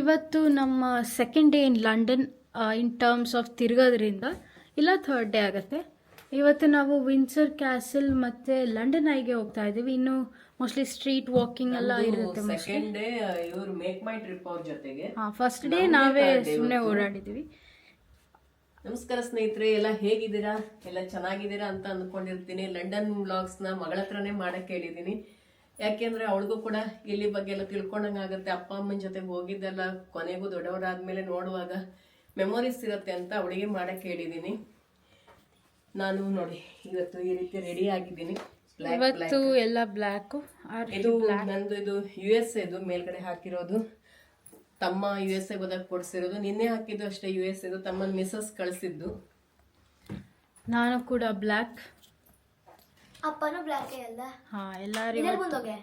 ಇವತ್ತು ನಮ್ಮ second day in London in terms of ತಿರ್ಗೋದ್ರಿಂದ ಇಲ್ಲ ಥರ್ಡ್ ಡೇ ಆಗುತ್ತೆ. ಇವತ್ತು ನಾವು ವಿನ್ಸರ್ ಕ್ಯಾಸಲ್ ಮತ್ತೆ ಲಂಡನ್ ಐಗೆ ಹೋಗ್ತಾ ಇದ್ದೀವಿ. ಇನ್ನು ಮೋಸ್ಟ್ಲಿ ಸ್ಟ್ರೀಟ್ ವಾಕಿಂಗ್ ಎಲ್ಲ ಇರುತ್ತೆ ಸೆಕೆಂಡ್ ಡೇ ಇವ್ರು ಮೇಕ್ ಮೈ ಟ್ರಿಪ್ ಅವ್ರ ಜೊತೆಗೆ. ಹಾಂ ಫಸ್ಟ್ ಡೇ ನಾವೇ ಸುಮ್ಮನೆ ಓಡಾಡಿದ್ದೀವಿ. ನಮಸ್ಕಾರ ಸ್ನೇಹಿತರೆ ಎಲ್ಲ ಹೇಗಿದ್ದೀರಾ? ಎಲ್ಲ ಚೆನ್ನಾಗಿದ್ದೀರಾ ಅಂತ ಅಂದ್ಕೊಂಡಿರ್ತೀನಿ. ಲಂಡನ್ ವ್ಲಾಗ್ಸ್ನ ನ ಮಗಳ ಹತ್ರನೇ ಮಾಡಕ್ಕೆ ಹೇಳಿದೀನಿ ಯಾಕೆಂದ್ರೆ ಅವಳಿಗೂ ಕೂಡ ಇಲ್ಲಿ ಬಗ್ಗೆ ಎಲ್ಲ ತಿಳ್ಕೊಂಡಂಗ ಆಗುತ್ತೆ. ಅಪ್ಪ ಅಮ್ಮನ ಜೊತೆ ಹೋಗಿದ್ದೆಲ್ಲ ಕೊನೆಗೂ ದೊಡ್ಡವರಾದ್ಮೇಲೆ ನೋಡುವಾಗ ಮೆಮೊರೀಸ್ ಇರುತ್ತೆ ಅಂತ ಅವಳಿಗೆ ಮಾಡಕ್ ಹೇಳಿದೀನಿ. ನಾನು ನೋಡಿ ಇವತ್ತು ಈ ರೀತಿ ರೆಡಿ ಆಗಿದ್ದೀನಿ. ಇವತ್ತು ಎಲ್ಲ ಬ್ಲ್ಯಾಕು ಇದು ನಂದು ಇದು ಯು ಎಸ್ ಎದು ಮೇಲ್ಗಡೆ ಹಾಕಿರೋದು. ತಮ್ಮ ಯು ಎಸ್ ಎ ಹೋದಾಗ ಕೊಡ್ಸಿರೋದು. ನಿನ್ನೆ ಹಾಕಿದ್ದು ಅಷ್ಟೇ ಯು ಎಸ್ ಎದು ತಮ್ಮ ಮಿಸಸ್ ಕಳಿಸಿದ್ದು. ನಾನು ಕೂಡ ಬ್ಲ್ಯಾಕ್ ಅಪ್ಪನೂ ಬ್ಲ್ಯಾಕ್ ಅಲ್ಲ ಹಾಂ ಎಲ್ಲರೂ ಮುಂದೋಗೆ?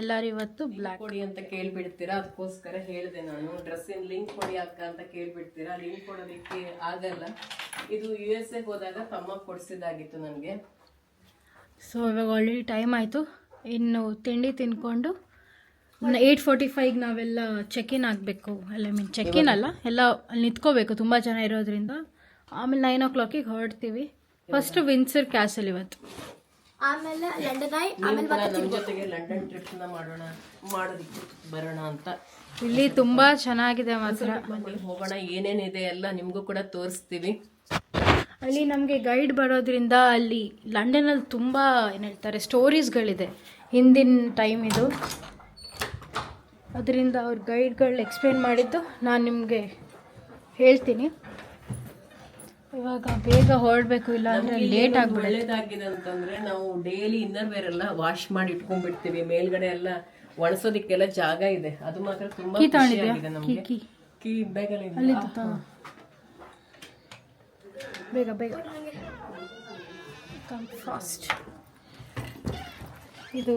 ಎಲ್ಲರೂ ಇವತ್ತು ಬ್ಲ್ಯಾಕ್ ಕೊಡಿ ಅಂತ ಕೇಳ್ಬಿಡ್ತೀರಾ? ಅದಕ್ಕೋಸ್ಕರ ಹೇಳಿದೆ ನಾನು. ಡ್ರೆಸ್ಸಿನ ಲಿಂಕ್ ಕೊಡಿ ಅಕ್ಕ ಅಂತ ಕೇಳ್ಬಿಡ್ತೀರಾ? ಲಿಂಕ್ ಕೊಡೋದಕ್ಕೆ ಆಗಲ್ಲ. ಇದು ಯು ಎಸ್ ಎ ಹೋದಾಗ ತಮ್ಮ ಕೊಡ್ಸಿದ್ದಾಗಿತ್ತು ನನಗೆ. ಸೊ ಇವಾಗ ಆಲ್ರೆಡಿ ಟೈಮ್ ಆಯಿತು. ಇನ್ನು ತಿಂಡಿ ತಿನ್ಕೊಂಡು ಏಯ್ಟ್ ಫೋರ್ಟಿ ಫೈವ್ಗೆ ನಾವೆಲ್ಲ ಚೆಕ್ ಇನ್ ಆಗಬೇಕು. ಅಲ್ಲ ಮೀನ್ ಚೆಕ್ ಇನ್ ಅಲ್ಲ ಎಲ್ಲ ಅಲ್ಲಿ ನಿಂತ್ಕೋಬೇಕು. ತುಂಬ ಜನ ಇರೋದ್ರಿಂದ. ಆಮೇಲೆ ನೈನ್ ಓ ಕ್ಲಾಕಿಗೆ ಹೊರಡ್ತೀವಿ. ಫಸ್ಟ್ ವಿನ್ಸರ್ ಕ್ಯಾಸಲ್ ಇವತ್ತು. ಆಮೇಲೆ ಲಂಡನ್ ಐ ಆಮೇಲೆ ನಮ್ಮ ಜೊತೆಗೆ ಲಂಡನ್ ಟ್ರಿಪ್ನ ಮಾಡೋಣ ಮಾಡೋದಿಕ್ಕೆ ಬರೋಣ ಅಂತ. ಇಲ್ಲಿ ತುಂಬಾ ಚೆನ್ನಾಗಿದೆ ಮಾತ್ರ. ಮನೆಗೆ ಹೋಗೋಣ ಏನೇನಿದೆ ಎಲ್ಲ ನಿಮಗೂ ಕೂಡ ತೋರಿಸ್ತೀವಿ. ಅಲ್ಲಿ ನಮಗೆ ಗೈಡ್ ಬರೋದ್ರಿಂದ ಅಲ್ಲಿ ಲಂಡನಲ್ಲಿ ತುಂಬ ಏನು ಹೇಳ್ತಾರೆ ಸ್ಟೋರೀಸ್ಗಳಿದೆ ಹಿಂದಿನ ಟೈಮ್ ಇದು. ಅದರಿಂದ ಅವ್ರ ಗೈಡ್ಗಳು ಎಕ್ಸ್ಪ್ಲೇನ್ ಮಾಡಿದ್ದು ನಾನು ನಿಮಗೆ ಹೇಳ್ತೀನಿ. ಇವಾಗ ಬೇಗ ಹೊರಡಬೇಕು ಇಲ್ಲ ಅಂದ್ರೆ ಲೇಟ್ ಆಗಿ ಒಳ್ಳೇದಾಗಿದೆ ಅಂತಂದ್ರೆ ನಾವು ಡೈಲಿ ಇನ್ನರ್ ವೇರ್ ಎಲ್ಲ ವಾಶ್ ಮಾಡಿ ಇಟ್ಕೊಂಡ್ಬಿಡ್ತೀವಿ ಮೇಲ್ಗಡೆ ಎಲ್ಲ ಒಣಸೋದಿಕ್ಕೆಲ್ಲ ಜಾಗ ಇದೆ. ಅದು ಮಾತ್ರ ತುಂಬಾ ಕೀ ತಗೊಂಡಿದ್ಯಾ ಕೀ ನಮ್ಗೆ. Key key. ಬ್ಯಾಗಲ್ಲಿ ಇದೆ. ಅಲ್ಲಿದ್ದು ತಾ ಬೇಗ ಬೇಗ. ಕಮ್ ಫಾಸ್ಟ್ ಇದು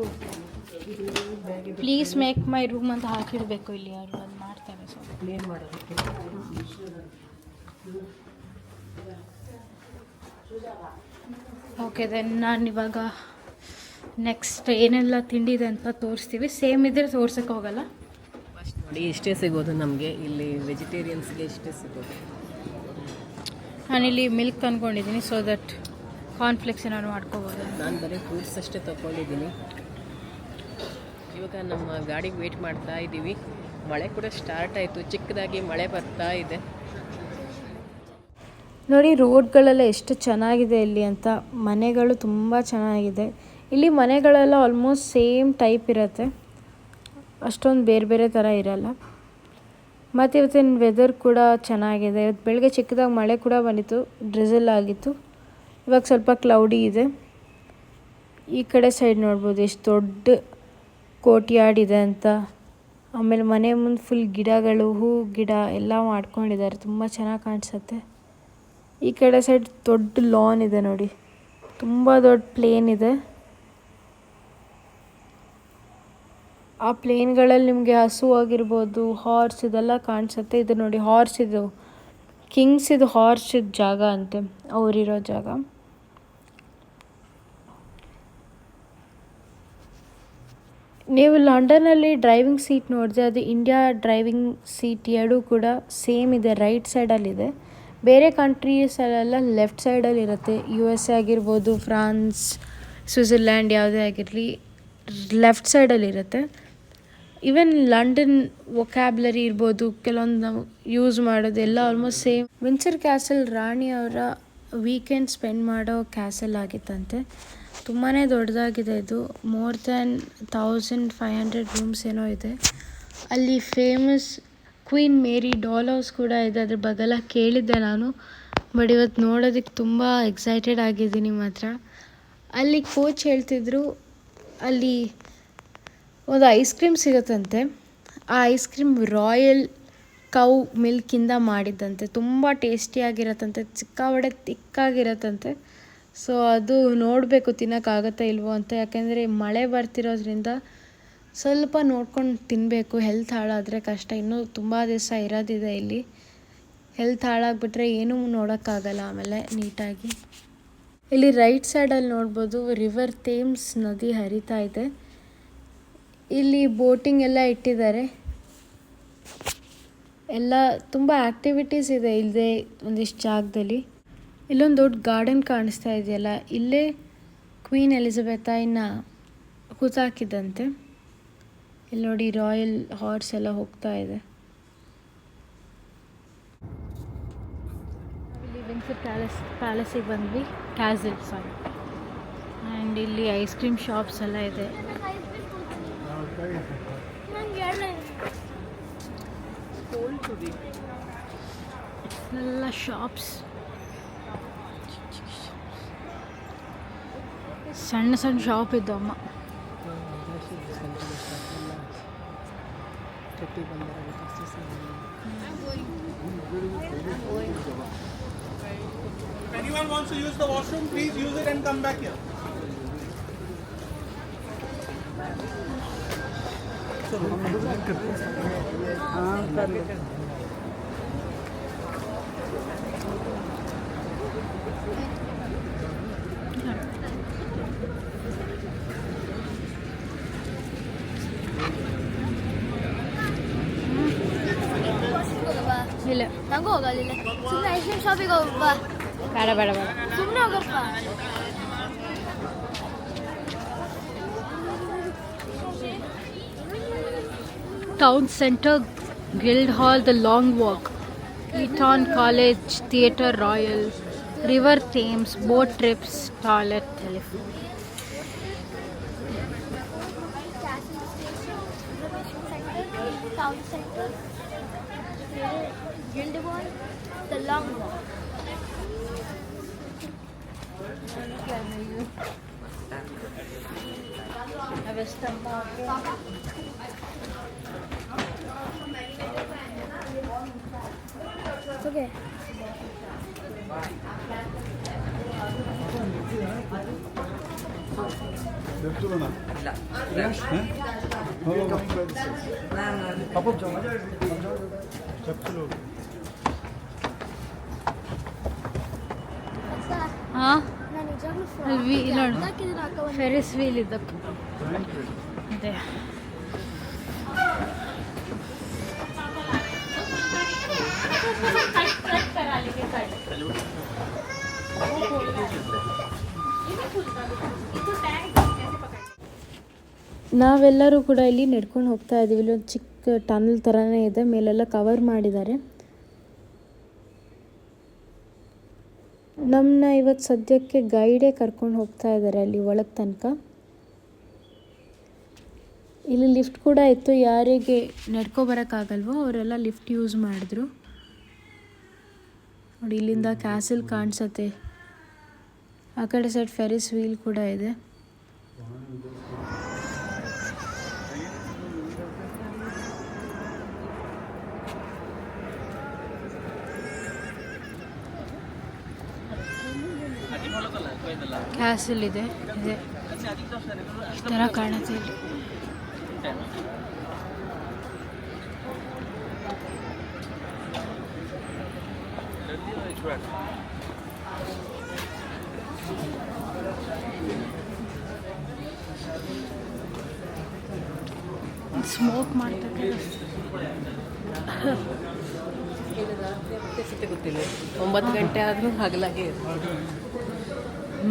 ಪ್ಲೀಸ್ ಮೇಕ್ ಮೈ ರೂಮ್ ಅಂತ ಹಾಕಿಡಬೇಕು ಇಲ್ಲಿ ಯಾರು ಅದು ಮಾಡ್ತಾರೆ ಸೊ ಕ್ಲೀನ್ ಮಾಡೋದಕ್ಕೆ. ಓಕೆ ದೆನ್ ನಾನು ಇವಾಗ ನೆಕ್ಸ್ಟ್ ಏನೆಲ್ಲ ತಿಂಡಿ ಇದೆ ಅಂತ ತೋರಿಸ್ತೀವಿ. ಸೇಮ್ ಇದ್ರೆ ತೋರ್ಸಕ್ಕೆ ಹೋಗಲ್ಲ. ಫಸ್ಟ್ ನೋಡಿ ಇಷ್ಟೇ ಸಿಗೋದು ನಮಗೆ ಇಲ್ಲಿ ವೆಜಿಟೇರಿಯನ್ಸ್ಗೆ ಇಷ್ಟೇ ಸಿಗೋದು. ನಾನಿಲ್ಲಿ ಮಿಲ್ಕ್ ಅಂದ್ಕೊಂಡಿದ್ದೀನಿ ಸೊ ದಟ್ ಕಾನ್ಫ್ಲೆಕ್ಸ್ ಏನಾದ್ರು ಮಾಡ್ಕೋಬೋದು. ನಾನು ಬರೀ ಫ್ರೂಟ್ಸ್ ಅಷ್ಟೇ ತಗೊಂಡಿದ್ದೀನಿ ಇವಾಗ ನಮ್ಮ ಗಾಡಿಗೆ ವೇಟ್ ಮಾಡ್ತಾ ಇದ್ದೀವಿ ಮಳೆ ಕೂಡ ಸ್ಟಾರ್ಟ್ ಆಯಿತು. ಚಿಕ್ಕದಾಗಿ ಮಳೆ ಬರ್ತಾ ಇದೆ. ನೋಡಿ, ರೋಡ್ಗಳೆಲ್ಲ ಎಷ್ಟು ಚೆನ್ನಾಗಿದೆ ಇಲ್ಲಿ ಅಂತ. ಮನೆಗಳು ತುಂಬ ಚೆನ್ನಾಗಿದೆ. ಇಲ್ಲಿ ಮನೆಗಳೆಲ್ಲ ಆಲ್ಮೋಸ್ಟ್ ಸೇಮ್ ಟೈಪ್ ಇರುತ್ತೆ. ಅಷ್ಟೊಂದು ಬೇರೆ ಬೇರೆ ಥರ ಇರಲ್ಲ. ಮತ್ತು ಇವತ್ತಿನ ವೆದರ್ ಕೂಡ ಚೆನ್ನಾಗಿದೆ. ಇವತ್ತು ಬೆಳಗ್ಗೆ ಚಿಕ್ಕದಾಗಿ ಮಳೆ ಕೂಡ ಬಂದಿತ್ತು. ಡ್ರಿಸಲ್ ಆಗಿತ್ತು. ಇವಾಗ ಸ್ವಲ್ಪ ಕ್ಲೌಡಿ ಇದೆ. ಈ ಕಡೆ ಸೈಡ್ ನೋಡ್ಬೋದು. ಎಷ್ಟು ದೊಡ್ಡ ಕೋಟ್ಯಾರ್ಡ್ ಇದೆ ಅಂತ. ಆಮೇಲೆ ಮನೆ ಮುಂದೆ ಫುಲ್ ಗಿಡಗಳು, ಹೂ, ಗಿಡ ಎಲ್ಲ ಮಾಡ್ಕೊಂಡಿದ್ದಾರೆ. ತುಂಬ ಚೆನ್ನಾಗಿ ಕಾಣಿಸುತ್ತೆ. ಈ ಕಡೆ ಸೈಡ್ ದೊಡ್ಡ ಲಾನ್ ಇದೆ ನೋಡಿ. ತುಂಬ ದೊಡ್ಡ ಪ್ಲೇನ್ ಇದೆ. ಆ ಪ್ಲೇನ್ಗಳಲ್ಲಿ ನಿಮಗೆ ಹಸು ಆಗಿರ್ಬೋದು ಹಾರ್ಸ್ ಇದೆಲ್ಲ ಕಾಣಿಸುತ್ತೆ. ಇದು ನೋಡಿ ಹಾರ್ಸ್ ಇದು. ಕಿಂಗ್ಸ್ ಇದು ಹಾರ್ಸ್ ಇದು ಜಾಗ ಅಂತೆ. ಅವರಿರೋ ಜಾಗ. ನೀವು ಲಂಡನಲ್ಲಿ ಡ್ರೈವಿಂಗ್ ಸೀಟ್ ನೋಡಿದೆ, ಅದು ಇಂಡಿಯಾ ಡ್ರೈವಿಂಗ್ ಸೀಟ್ ಎರಡೂ ಕೂಡ ಸೇಮ್ ಇದೆ ರೈಟ್ ಸೈಡಲ್ಲಿದೆ ಬೇರೆ ಕಂಟ್ರೀಸಲ್ಲೆಲ್ಲ ಲೆಫ್ಟ್ ಸೈಡಲ್ಲಿ ಇರುತ್ತೆ. ಯು ಎಸ್ ಎ ಆಗಿರ್ಬೋದು, ಫ್ರಾನ್ಸ್ ಸ್ವಿಝರ್ಲ್ಯಾಂಡ್ ಯಾವುದೇ ಆಗಿರಲಿ, ಲೆಫ್ಟ್ ಸೈಡಲ್ಲಿ ಇರುತ್ತೆ. ಈವನ್ ಲಂಡನ್ ವೊಕ್ಯಾಬ್ಲರಿ ಇರ್ಬೋದು, ಕೆಲವೊಂದು ನಾವು ಯೂಸ್ ಮಾಡೋದು, ಎಲ್ಲ ಆಲ್ಮೋಸ್ಟ್ ಸೇಮ್ ವಿನ್ಸರ್ ಕ್ಯಾಸಲ್ ರಾಣಿ ಅವರ ವೀಕೆಂಡ್ ಸ್ಪೆಂಡ್ ಮಾಡೋ ಕ್ಯಾಸಲ್ ಆಗಿತ್ತಂತೆ. ತುಂಬಾ ದೊಡ್ಡದಾಗಿದೆ ಇದು. More than thousand five hundred rooms ಏನೋ ಇದೆ. ಅಲ್ಲಿ famous Queen Mary doll house ಕೂಡ ಇದೆ. ಅದ್ರ ಬಗ್ಗೆಲ್ಲ ಕೇಳಿದ್ದೆ ನಾನು ಬಟ್ ಇವತ್ತು ನೋಡೋದಕ್ಕೆ ತುಂಬ ಎಕ್ಸೈಟೆಡ್ ಆಗಿದ್ದೀನಿ ಮಾತ್ರ. ಅಲ್ಲಿ ಕೋಚ್ ಹೇಳ್ತಿದ್ರು, ಅಲ್ಲಿ ಒಂದು ಐಸ್ ಕ್ರೀಮ್ ಸಿಗುತ್ತಂತೆ. ಆ ಐಸ್ ಕ್ರೀಮ್ ರಾಯಲ್ ಕೌ ಮಿಲ್ಕಿಂದ ಮಾಡಿದ್ದಂತೆ. ತುಂಬ ಟೇಸ್ಟಿಯಾಗಿರತ್ತಂತೆ ಚಿಕ್ಕಾವಡೆ ತಿಕ್ಕಾಗಿರತ್ತಂತೆ. ಸೊ ಅದು ನೋಡಬೇಕು ತಿನ್ನೋಕ್ಕಾಗತ್ತಾ ಇಲ್ವೋ ಅಂತ. ಯಾಕೆಂದರೆ ಮಳೆ ಬರ್ತಿರೋದ್ರಿಂದ ಸ್ವಲ್ಪ ನೋಡ್ಕೊಂಡು ತಿನ್ನಬೇಕು ಹೆಲ್ತ್ ಹಾಳಾದರೆ ಕಷ್ಟ. ಇನ್ನೂ ತುಂಬ ದಿವಸ ಇರೋದಿದೆ ಇಲ್ಲಿ. ಹೆಲ್ತ್ ಹಾಳಾಗ್ಬಿಟ್ರೆ ಏನೂ ನೋಡೋಕ್ಕಾಗಲ್ಲ ಆಮೇಲೆ ನೀಟಾಗಿ. ಇಲ್ಲಿ ರೈಟ್ ಸೈಡಲ್ಲಿ ನೋಡ್ಬೋದು ರಿವರ್ ಥೇಮ್ಸ್ ನದಿ ಹರಿತಾ ಇದೆ. ಇಲ್ಲಿ ಬೋಟಿಂಗ್ ಎಲ್ಲ ಇಟ್ಟಿದ್ದಾರೆ. ಎಲ್ಲ ತುಂಬ ಆ್ಯಕ್ಟಿವಿಟೀಸ್ ಇದೆ ಇಲ್ಲದೆ ಒಂದಿಷ್ಟು ಜಾಗದಲ್ಲಿ. ಇಲ್ಲೊಂದು ದೊಡ್ಡ ಗಾರ್ಡನ್ ಕಾಣಿಸ್ತಾ ಇದೆಯಲ್ಲ, ಇಲ್ಲೇ ಕ್ವೀನ್ ಎಲಿಜಬೆತಾಯಿನ ಕೂತಾಕಿದ್ದಂತೆ ಇಲ್ಲಿ ನೋಡಿ ರಾಯಲ್ ಹಾರ್ಸ್ ಎಲ್ಲ ಹೋಗ್ತಾ ಇದೆ. ಇಲ್ಲಿ ವಿನ್ಸರ್ ಪ್ಯಾಲೇಸ್, ಪ್ಯಾಲೇಸಿಗೆ ಬಂದ್ವಿ. ಕ್ಯಾಸಲ್ ಸಾರಿ ಆ್ಯಂಡ್ ಇಲ್ಲಿ ಐಸ್ ಕ್ರೀಮ್ ಶಾಪ್ಸ್ ಎಲ್ಲ ಇದೆ. ಎಲ್ಲ ಶಾಪ್ಸ್ ಸಣ್ಣ ಸಣ್ಣ ಶಾಪ್ ಇದ್ದಮ್ಮ If anyone wants to use the washroom, please use it and come back here. ಇಲ್ಲ ನಂಗೂ ಹೋಗಲಿಲ್ಲ ಸುಮ್ಮನೆ ಐಸ್ ಕ್ರೀಮ್ ಶಾಪಿಗೆ ಹೋಗಪ್ಪ ಬೇಡ ಬೇಡ ಬೇಡ ಸುಮ್ಮನೆ ಹೋಗಪ್ಪ town centre guild hall the long walk Eton college theatre royal river Thames boat trips toilet telephone town centre Guildhall the Long Walk okay ಹಾಂ ನಾನು ನಿಜವಾಗ್ಲೂ ಅಲ್ವಿ ಇಲ್ಲ ನೋಡು. ಹಾಕಿದ್ದೀನಿ ಅಕ್ಕ ಫೆರಿಸ್ ವೀಲ್ ಇದ್ದಕ್ಕೆ ಅದೇ ನಾವೆಲ್ಲರೂ ಕೂಡ ಇಲ್ಲಿ ನಡ್ಕೊಂಡು ಹೋಗ್ತಾ ಇದ್ದೀವಿ ಇಲ್ಲೊಂದು ಚಿಕ್ಕ ಟನಲ್ ಥರನೇ ಇದೆ. ಮೇಲೆಲ್ಲ ಕವರ್ ಮಾಡಿದ್ದಾರೆ. ನಮ್ಮನ್ನ ಇವತ್ತು ಸದ್ಯಕ್ಕೆ ಗೈಡೇ ಕರ್ಕೊಂಡು ಹೋಗ್ತಾ ಇದ್ದಾರೆ ಅಲ್ಲಿ ಒಳಗೆ ತನಕ. ಇಲ್ಲಿ ಲಿಫ್ಟ್ ಕೂಡ ಇತ್ತು, ಯಾರಿಗೆ ನಡ್ಕೊ ಬರೋಕ್ಕಾಗಲ್ವೋ ಅವರೆಲ್ಲ ಲಿಫ್ಟ್ ಯೂಸ್ ಮಾಡಿದ್ರು. ನೋಡಿ ಇಲ್ಲಿಂದ ಕ್ಯಾಸಲ್ ಕಾಣಿಸತ್ತೆ. ಆ ಕಡೆ ಸೈಡ್ ಫೆರಿಸ್ ವೀಲ್ ಕೂಡ ಇದೆ. ಕ್ಯಾಸಲ್ ಇದೆ. ಇದೆ. ಈ ಥರ ಕಾಣುತ್ತೆ ಇಲ್ಲಿ. ಸ್ಮೋಕ್ ಸಿಟಿ ಗೊತ್ತಿಲ್ಲ. ಒಂಬತ್ತು ಗಂಟೆ ಆದರೂ ಹಗಲಾಗೆ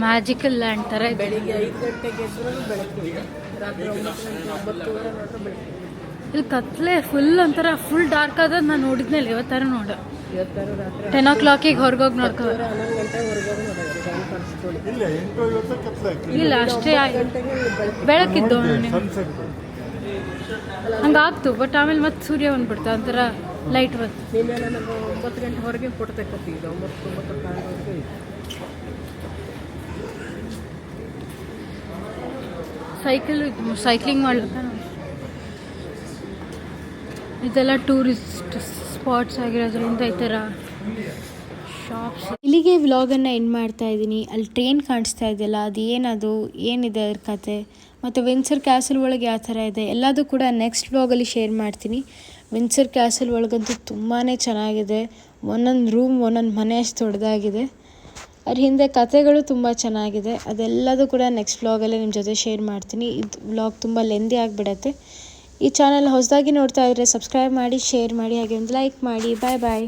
ಮ್ಯಾಜಿಕಲ್ ಲ್ಯಾಂಡ್ ಥರ ಇದೆ. ಬೆಳಿಗ್ಗೆ ಐದು ಗಂಟೆಗೆ ಎದ್ರು ಬೆಳಗ್ಗೆ ಇದೆ. ರಾತ್ರಿ ಒಂಬತ್ತು ಗಂಟೆ ಒಂಬತ್ತುವರೆ ನೋಡ್ರೆ ಬೆಳಗ್ಗೆ ಇಲ್ಲಿ ಕತ್ಲೆ ಫುಲ್ ಒಂಥರ ಫುಲ್ ಡಾರ್ಕ್ ಆದ ನಾನು ನೋಡಿದ್ಮೇಲೆ ಇವತ್ತಾರ ನೋಡ. ಇವತ್ತಾರು ರಾತ್ರಿ ಟೆನ್ ಓ ಕ್ಲಾಕಿಗೆ ಹೊರಗೋಗಿ ನೋಡ್ಕೊ. ಹತ್ತುವರೆ ಹನ್ನೊಂದು ಗಂಟೆ ಹೊರಗೋಗಿ ನೋಡೋದು ಇಲ್ಲ ಅಷ್ಟೇ ಬೆಳಕಿದ್ದು ಹಂಗಾಗ್ತು ಬಟ್ ಆಮೇಲೆ ಮತ್ತೆ ಸೂರ್ಯ ಬಂದ್ಬಿಡ್ತು ಒಂಥರ ಲೈಟ್ ಬಂತು. ಒಂಬತ್ತು ಗಂಟೆ ಹೊರಗೆ ಫೋಟೋ ಒಂಬತ್ತು ಒಂಬತ್ತು ಕಾಲವರೆಗೆ ಇತ್ತು ಸೈಕಲ್ ಸೈಕ್ಲಿಂಗ್ ಮಾಡ್ಲಿಕ್ಕೆ ಇದೆಲ್ಲ ಟೂರಿಸ್ಟ್ ಸ್ಪಾಟ್ಸ್ ಆಗಿರೋದ್ರಿಂದ ಈ ಥರ ಶಾಪ್ಸ್ ಇಲ್ಲಿಗೆ ವ್ಲಾಗನ್ನು ಎಂಡ್ ಮಾಡ್ತಾ ಇದ್ದೀನಿ. ಅಲ್ಲಿ ಟ್ರೈನ್ ಕಾಣಿಸ್ತಾ ಇದೆಯಲ್ಲ, ಅದು ಏನದು ಏನಿದೆ ಅದ್ರ ಕತೆ? ಮತ್ತು ವಿನ್ಸರ್ ಕ್ಯಾಸಲ್ ಒಳಗೆ ಯಾವ ಥರ ಇದೆ? ಎಲ್ಲದೂ ಕೂಡ ನೆಕ್ಸ್ಟ್ ವ್ಲಾಗಲ್ಲಿ ಶೇರ್ ಮಾಡ್ತೀನಿ. ವಿನ್ಸರ್ ಕ್ಯಾಸಲ್ ಒಳಗಂತೂ ತುಂಬಾ ಚೆನ್ನಾಗಿದೆ. ಒಂದೊಂದು ರೂಮ್ ಒಂದೊಂದು ಮನೆ ಅಷ್ಟು ದೊಡ್ಡದಾಗಿದೆ. ಅದ್ರ ಹಿಂದೆ ಕತೆಗಳು ತುಂಬ ಚೆನ್ನಾಗಿದೆ. ಅದೆಲ್ಲದೂ ಕೂಡ ನೆಕ್ಸ್ಟ್ ವ್ಲಾಗಲ್ಲೇ ನಿಮ್ಮ ಜೊತೆ ಶೇರ್ ಮಾಡ್ತೀನಿ. ಇದು ವ್ಲಾಗ್ ತುಂಬ ಲೆಂದಿ ಆಗಿಬಿಡತ್ತೆ. ಈ ಚಾನಲ್ ಹೊಸದಾಗಿ ನೋಡ್ತಾ ಇದ್ದರೆ ಸಬ್ಸ್ಕ್ರೈಬ್ ಮಾಡಿ ಶೇರ್ ಮಾಡಿ, ಹಾಗೆ ಒಂದು ಲೈಕ್ ಮಾಡಿ. ಬಾಯ್ ಬಾಯ್